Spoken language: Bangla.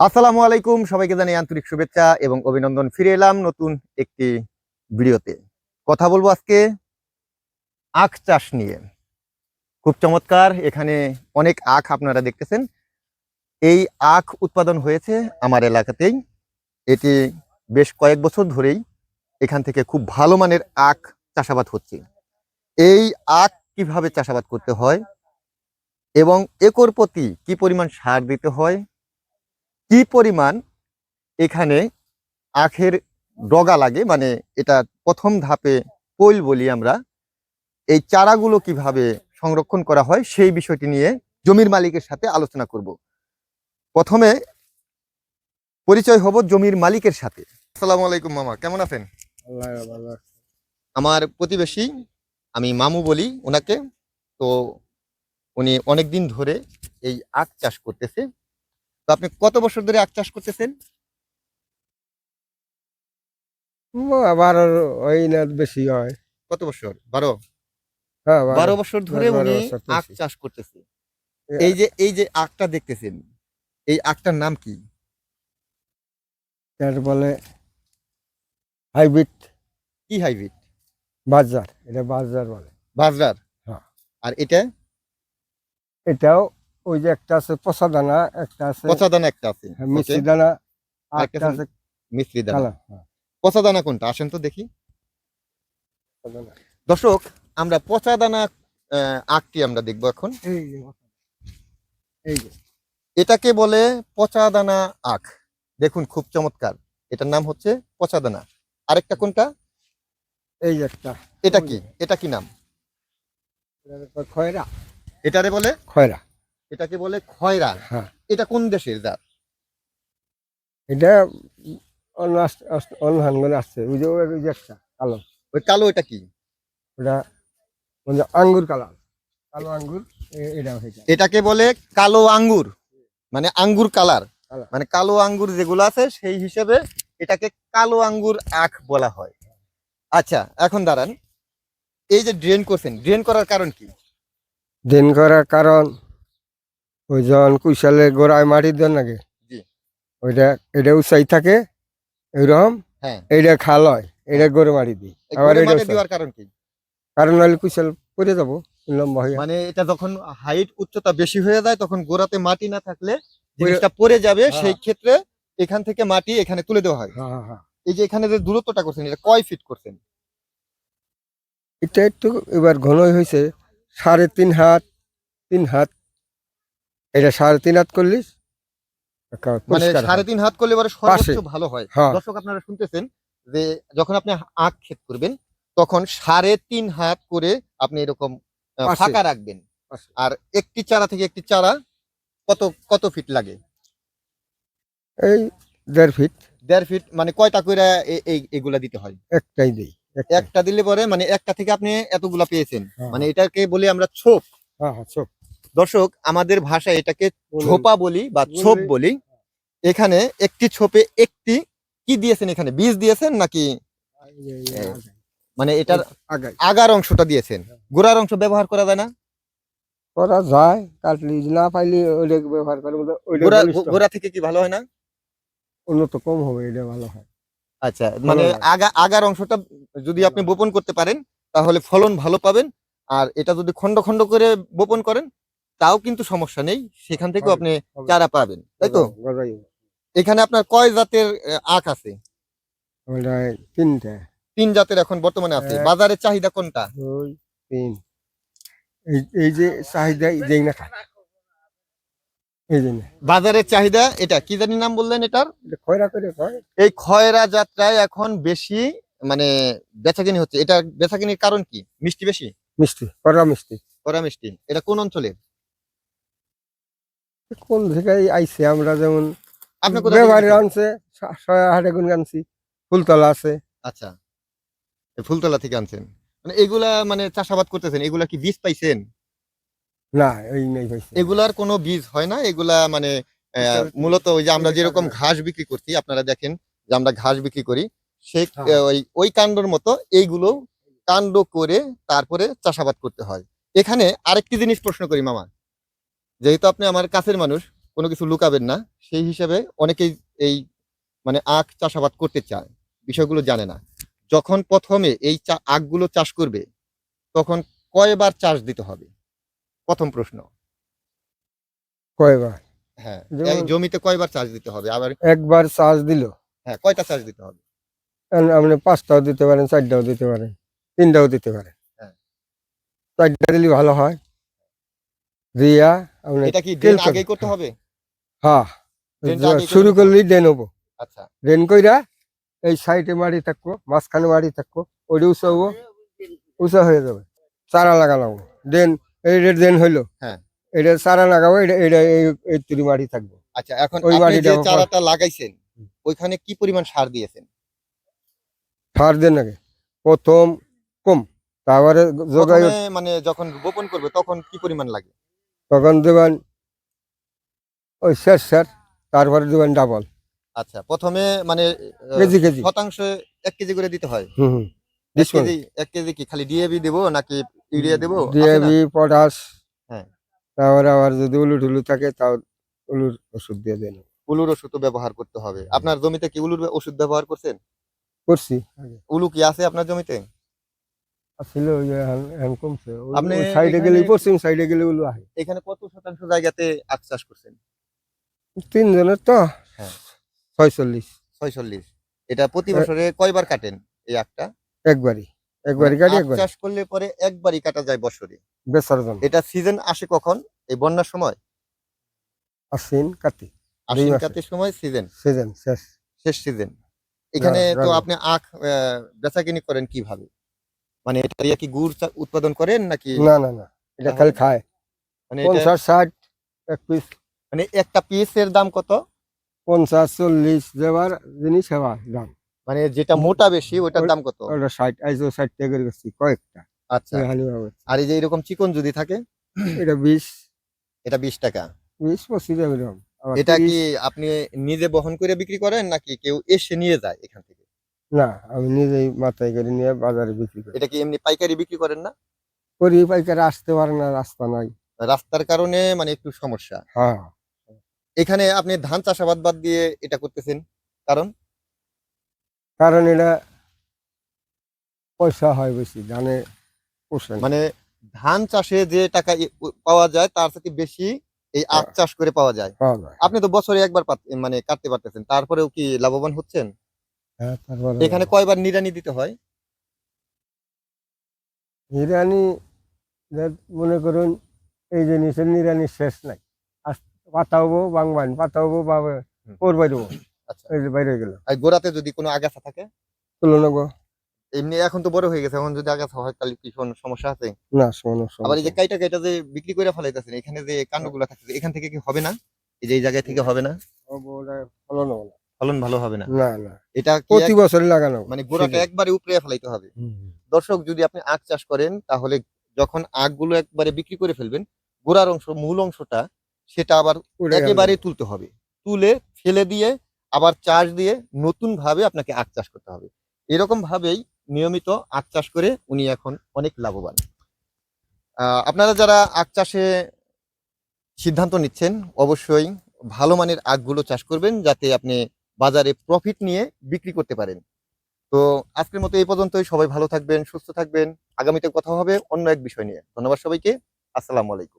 আসসালামু আলাইকুম, সবাইকে জানাই আন্তরিক শুভেচ্ছা এবং অভিনন্দন। ফিরে এলাম নতুন একটি ভিডিওতে। কথা বলব আজকে আখ চাষ নিয়ে। খুব চমৎকার, এখানে অনেক আখ আপনারা দেখতেছেন। এই আখ উৎপাদন হয়েছে আমার এলাকাতেই। এটি বেশ কয়েক বছর ধরেই এখান থেকে খুব ভালো মানের আখ চাষাবাদ হচ্ছে। এই আখ কীভাবে চাষাবাদ করতে হয় এবং একর প্রতি কি পরিমাণ সার দিতে হয়? কি পরিমাণ এখানে আখের ডগা লাগে? মানে এটা প্রথম ধাপে পৈল বলি আমরা। এই চারাগুলো কীভাবে সংরক্ষণ করা হয় সেই বিষয়টি নিয়ে জমির মালিকের সাথে আলোচনা করব। প্রথমে পরিচয় হব জমির মালিকের সাথে। আসসালামু আলাইকুম মামা কেমন আছেন। আমার প্রতিবেশী আমি মামু বলি ওনাকে। তো উনি অনেক দিন ধরে এই আখ চাষ করতেছে। তো আপনি কত বছর ধরে আখ চাষ করতেছেন? বা- ওই না বেশি হয়। কত বছর? বারো? হ্যাঁ বারো। বছর ধরে উনি আখ চাষ করতেছে। এই যে এই যে আখটা দেখতেছেন এই আখটার নাম কি? এর বলে হাইব্রিড। কি হাইব্রিড? বাজার এটা বাজার বলে। বাজরার হ্যাঁ। আর এটা? এটাও ওই যে একটা আছে পচা দানা একটা আছে পচা দানা একটা আছে। হ্যাঁ, মিষ্টি Okay, দানা আর একটা আছে মিশ্রি দানা। হ্যাঁ, পচা দানা কোনটা? আসেন তো দেখি। দর্শক আমরা পচা দানা আখটি আমরা দেখব এখন। এই যে এটাকে বলে পচা দানা আখ। দেখুন খুব চমৎকার। এটার নাম হচ্ছে পচা দানা। আরেকটা কোনটা? এই একটা। এটা কি? এটা কি নাম? খয়রা। এটারে বলে? খয়রা। এটাকে বলে খয়রা হ্যাঁ। এটা কোন দেশের জাত? এটা অন্য হানগুলো আসছে। ওই যে ওই যে একটা কালো। ওই কালো এটা কি? ওটা মানে আঙ্গুর কালার কালো আঙ্গুর এটা এটাকে বলে কালো আঙ্গুর। মানে আঙ্গুর কালার। মানে কালো আঙ্গুর যেগুলো আছে সেই হিসেবে এটাকে কালো আঙ্গুর আখ বলা হয়। আচ্ছা এখন দাঁড়ান। এই যে ড্রেন করছেন ড্রেন করার কারণ কি? ড্রেন করার কারণ ওই যখন কুশালে গোড়ায় মাটি দেন নাকি ওইটা এটা উঁচাই থাকে এরকম হ্যাঁ। এইটা খাল হয় এটা গরু মাটি দিই। আবার এটা দেওয়ার কারণ কি? কারণ নাহলে কুশাল পড়ে যাব লম্বা হয়ে। মানে এটা যখন হাইট উচ্চতা বেশি হয়ে যায় তখন গোড়াতে মাটি না থাকলে জিনিসটা পড়ে যাবে হ্যাঁ। সেই ক্ষেত্রে এখান থেকে মাটি এখানে তুলে দেওয়া হয়। হ্যাঁ, হ্যাঁ, হ্যাঁ। এই যে এখানে যে দূরত্বটা করছেন এটা কয় ফিট করছেন? এটা একটু এবার ঘনই হয়েছে সাড়ে তিন হাত তিন হাত এটা সাড়ে তিন হাত করলিস? মানে সাড়ে তিন হাত করলে পরে সর্বোচ্চ ভালো হয়। হ্যাঁ। দর্শক আপনারা শুনতেছেন যে যখন আপনি আখ ক্ষেত করবেন তখন সাড়ে তিন হাত করে আপনি এরকম ফাঁকা রাখবেন। আর একটি চারা থেকে একটি চারা কত কত ফিট লাগে? এই দেড় ফিট। দেড় ফিট মানে কয়টা করে এগুলা দিতে হয়? একটাই দিই একটা দিলে পরে মানে একটা থেকে আপনি এতগুলা পেয়েছেন। হ্যাঁ, মানে এটাকে বলি আমরা ছোপ। হ্যাঁ হ্যাঁ চোখ দর্শক আমাদের ভাষায় এটাকে ছোপা বলি বা ছোপ বলি। এখানে একটি ছোপে একটি কি দিয়েছেন এখানে? বীজ দিয়েছেন নাকি? মানে এটার আগার অংশটা দিয়েছেন। গোড়ার অংশ ব্যবহার করা যায় না? করা যায় কাটলি না পাইলে ওইটা ব্যবহার করে। গোড়া থেকে কি ভালো হয় না? উন্নত কম হবে এটা ভালো হয়। আচ্ছা মানে আগা আগার অংশটা যদি আপনি বপন করতে পারেন তাহলে ফলন ভালো পাবেন। আর এটা যদি খন্ড খন্ড করে বপন করেন তাও কিন্তু সমস্যা নেই সেখান থেকেও আপনি চারা পাবেন তাই তো? এখানে আপনার কয় জাতের আখ আছে? তিনটা। তিন জাতের এখন বর্তমানে আছে এক। বাজারের চাহিদা কোনটা? এই এই যে চাহিদা যেই না বাজারের চাহিদা এটা কি জানি নাম বললেন এটার? খয়রা করে এই খয়রা যাত্রায় এখন বেশি মানে বেচাকিনি হচ্ছে এটা বেচাকিনির কারণ কি? মিষ্টি বেশি? মিষ্টি কড়া মিষ্টি। কড়া মিষ্টি এটা কোন অঞ্চলের? কোন জায়গায় আইছে? আমরা যেমন আপনি কোথা থেকে ব্যবহারে আনছে হাটে গুন আনছি ফুলতলা আছে। আচ্ছা। এই ফুলতলা থেকে আনছেন। মানে এগুলা মানে চাষাবাদ করতেছেন এগুলা কি বীজ পাইছেন? না এই নেই হয়েছে এগুলার কোনো বীজ হয় না? এগুলা মানে মূলত ওই যে আমরা যেরকম ঘাস বিক্রি করছি আপনারা দেখেন যে আমরা ঘাস বিক্রি করি। সেই হ্যাঁ। ওই ওই কাণ্ডর মতো এইগুলো কাণ্ড করে তারপরে চাষাবাদ করতে হয়। এখানে আরেকটি জিনিস প্রশ্ন করি মামা। যেহেতু আপনি আমার কাছের মানুষ কোনো কিছু লুকাবেন না সেই হিসাবে অনেকেই এই মানে আখ চাষাবাদ করতে চায় বিষয়গুলো জানে না। যখন প্রথমে এই চা- আখগুলো চাষ করবে তখন কয়বার চাষ দিতে হবে? প্রথম প্রশ্ন। কয়বার? হ্যাঁ এই জমিতে কয়বার চাষ দিতে হবে? আবার একবার চার্জ দিল। হ্যাঁ কয়টা চাষ দিতে হবে? আপনি পাঁচটাও দিতে পারেন চারটাও দিতে পারেন তিনটাও দিতে পারেন। হ্যাঁ। চারটা দিলে ভালো হয়। এটা কি তেল ড্রেন আগেই করতে হবে? হ্যাঁ শুরু করলেই হব। আচ্ছা। ড্রেন কইরা এই সাইডে মারি থাকব মাঝখানে মারি থাকব ওইটা উঁচা হব উঁচা হয়ে যাবে। চারা লাগালাম। ড্রেন এই ড্রেন হইল। হ্যাঁ। এটা চারা লাগাবো এটা এটা এই তুলি থাকব। আচ্ছা এখন ওই মাটিটা চারাটা লাগাইছেন ওইখানে কি পরিমাণ সার দিয়েছেন? সার দেন আগে। প্রথম কম। তারপরে যোগাই মানে যখন বপন করবে তখন কি পরিমাণ লাগে? তখন দেবেন ওই শেষ স্যার তারপরে দেবেন ডাবল আচ্ছা প্রথমে মানে কেজি কেজি। শতাংশে এক কেজি করে দিতে হয়? হুম এক কেজি এক কেজি কি খালি ডিএবি দেবো নাকি ইউরিয়া দেবো? ডিএবি পটাশ হ্যাঁ। তারপরে আবার যদি উলু টুলু থাকে তাও উলুর ওষুধ দিয়ে দেন। উলুর ওষুধ ব্যবহার করতে হবে। আপনার জমিতে কি উলুর ওষুধ ব্যবহার করছেন? করছি। উলু কি আছে আপনার জমিতে? এখন কমছে। আপনি সাইডে গেলে পশ্চিম সাইডে গেলে উলু আহে। এখানে কত শতাংশ জায়গাতে আখ চাষ করছেন? তিনজনের তো। হ্যাঁ। ছয়চল্লিশ। ছয়চল্লিশ। এটা প্রতি বছরে কয়বার কাটেন এই আখটা একবারই। একবারই গাড়ি আখ একবারই। চাষ করলে পরে একবারই কাটা যায় বছরে। বেচার জন্য। এটা সিজন আসে কখন? এই বন্যার সময়? আশ্বিন কাতি। আশ্বিন। কাতির সময় সিজন সিজন শেষ। শেষ সিজন এখানে তো আপনি আখ বেচা কিনি করেন কীভাবে? মানে এটা দিয়ে কি গুড় উৎপাদন করেন নাকি? না না না। এটা খালি খায়। মানে পঞ্চাশ ষাট এক পিস মানে একটা পিসের দাম কত? পঞ্চাশ চল্লিশ যেবার জিনিস হেবা দাম। মানে যেটা মোটা বেশি ওটার দাম কত? ওটা ষাট আইসো ষাট টাকা গেছি কয়েকটা। আচ্ছা। আর এই যে এরকম চিকন যদি থাকে? এটা বিশ। এটা বিশ টাকা। বিশ পঁচিশ এরকম। এটা কি আপনি নিজে বহন করে বিক্রি করেন নাকি কেউ এসে নিয়ে যায় এখান থেকে? না আমি নিজেই মাথায় করে নিয়ে বাজারে বিক্রি করি। এটা কি এমনি পাইকারি বিক্রি করেন না? করি পাইকারে আসতে পারে না রাস্তা নাই। রাস্তার কারণে মানে একটু সমস্যা। হ্যাঁ। এখানে আপনি ধান চাষাবাদ বাদ দিয়ে এটা করতেছেন কারণ? কারণ এটা পয়সা হয় বেশি ধানে পোষে না। মানে ধান চাষে যে টাকা ই- উ- পাওয়া যায় তার সাথে বেশি এই আখ হ্যাঁ। চাষ করে পাওয়া যায়। পাওয়া যায়। আপনি তো বছরে একবার পাত- মানে কাটতে পারতেছেন তারপরেও কি লাভবান হচ্ছেন? এখানে কয়বার নিরানি দিতে হয়? নিরানি মনে করুন এই জিনিসের নিরানি শেষ নাই। আস- পাতা হব বাংবান পাতা হব বা ওর বাইরে আচ্ছা। বাইরে গেল। আর গোড়াতে যদি কোনো আগাছা থাকে? তুলো নেব। এমনি এখন তো বড় হয়ে গেছে এখন যদি আগাছা হয় তাহলে কি কোনো সমস্যা আছে? না শোনো আবার এই যে কাইটা কাইটা যে বিক্রি করে ফেলাইতেছেন এখানে যে কাণ্ডগুলো থাকতেছে এখান থেকে কি হবে না? এই যে এই জায়গায় থেকে হবে না? ফলন হব না। ফলন ভালো হবে না। না না। এটা প্রতি বছরই লাগানো মানে গোড়াটা একবারে উপরে ফেলাইতে হবে। দর্শক যদি আপনি আখ চাষ করেন তাহলে যখন আখগুলো একবারে বিক্রি করে ফেলবেন গোড়ার অংশ মূল অংশটা সেটা আবার একেবারে তুলতে হবে। তুলে ফেলে দিয়ে আবার চাষ দিয়ে নতুন ভাবে আপনাকে আখ চাষ করতে হবে। এরকম ভাবেই নিয়মিত আখ চাষ করে উনি এখন অনেক লাভবান। আহ, আপনারা যারা আখ চাষে সিদ্ধান্ত নিচ্ছেন অবশ্যই ভালো মানের আখগুলো চাষ করবেন যাতে আপনি বাজারে প্রফিট নিয়ে বিক্রি করতে পারেন। তো আজকের মতো এই পর্যন্তই। সবাই ভালো থাকবেন, সুস্থ থাকবেন। আগামীতে কথা হবে অন্য এক বিষয় নিয়ে। ধন্যবাদ সবাইকে। আসসালামু আলাইকুম।